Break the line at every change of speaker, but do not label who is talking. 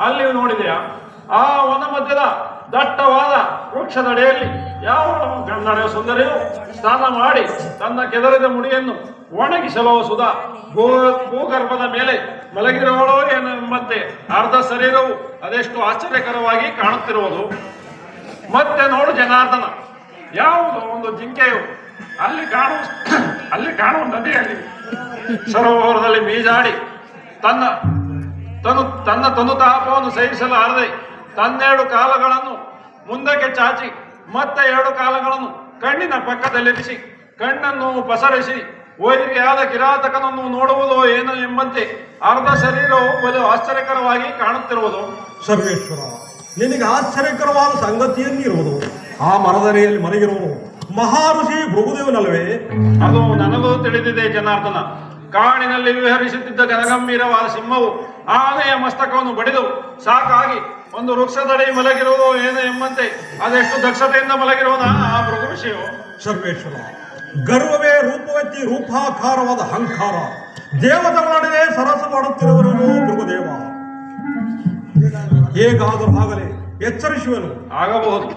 ಅಲ್ಲಿಯೂ ನೋಡಿದೆಯಾ ಆ ವನ ಮಧ್ಯದ ದಟ್ಟವಾದ ವೃಕ್ಷದಡೆಯಲ್ಲಿ ಯಾವ ಗಂಧರ ಸುಂದರಿಯು ಸ್ನಾನ ಮಾಡಿ ತನ್ನ ಕೆದರಿದ ಮುಡಿಯನ್ನು ಒಣಗಿಸಲು ಸುಧಾ ಭೂ ಭೂಗರ್ಭದ ಮೇಲೆ ಮಲಗಿರುವಳೋ ಮತ್ತೆ ಅರ್ಧ ಶರೀರವು ಅದೆಷ್ಟು ಆಶ್ಚರ್ಯಕರವಾಗಿ ಕಾಣುತ್ತಿರುವುದು. ಮತ್ತೆ ನೋಡು ಜನಾರ್ದನ, ಯಾವುದೋ ಒಂದು ಜಿಂಕೆಯು? ಅಲ್ಲಿ ಕಾಣುವ ಅಲ್ಲಿ ಕಾಣುವ ನದಿಯಲ್ಲಿ ಸರೋವರದಲ್ಲಿ ಬೀಜಾಡಿ ತನ್ನ ತನು ತನ್ನ ತನು ತಾಪವನ್ನು ಸಹಿಸಲಾರದೆ ತನ್ನೆರಡು ಕಾಲಗಳನ್ನು ಮುಂದಕ್ಕೆ ಚಾಚಿ ಮತ್ತೆ ಎರಡು ಕಾಲಗಳನ್ನು ಕಣ್ಣಿನ ಪಕ್ಕದಲ್ಲಿರಿಸಿ ಕಣ್ಣನ್ನು ಪಸರಿಸಿ ವೈರಿಯಾದ ಕಿರಾತಕನನ್ನು ನೋಡುವುದೋ ಏನು ಎಂಬಂತೆ ಅರ್ಧ ಶರೀರವು ಬಲು ಆಶ್ಚರ್ಯಕರವಾಗಿ ಕಾಣುತ್ತಿರುವುದು.
ಸರ್ವೇಶ್ವರ ನಿನಗೆ ಆಶ್ಚರ್ಯಕರವಾದ ಸಂಗತಿಯಲ್ಲಿರುವುದು ಆ ಮರದರೆಯಲ್ಲಿ ಮಹಾ ಮಹಾಋಷಿ ಭೃಗುದೇವನಲ್ವೇ
ಅದು ನನಗೂ ತಿಳಿದಿದೆ ಜನಾರ್ದನ. ಕಾಡಿನಲ್ಲಿ ವಿಹರಿಸುತ್ತಿದ್ದ ಗನಗಂಭೀರವಾದ ಸಿಂಹವು ಆನೆಯ ಮಸ್ತಕವನ್ನು ಬಡಿದು ಸಾಕಾಗಿ ಒಂದು ವೃಕ್ಷದಡಿ ಮಲಗಿರುವುದು ಏನು ಎಂಬಂತೆ ಅದೆಷ್ಟು ದಕ್ಷತೆಯಿಂದ ಮಲಗಿರುವುದ ಆ ಮೃಗ ವಿಷಯವು.
ಸರ್ವೇಶ್ವರ ಗರ್ವವೇ ರೂಪವತ್ತಿ ರೂಪಾಕಾರವಾದ ಅಹಂಕಾರ. ದೇವತೆಗಳೊಡನೆ ಸರಸ ಮಾಡುತ್ತಿರುವನು ಮೃಗದೇವ ಹೇಗಾದರೂ ಆಗಲೇ ಎಚ್ಚರಿಸುವನು.
ಆಗಬಹುದು.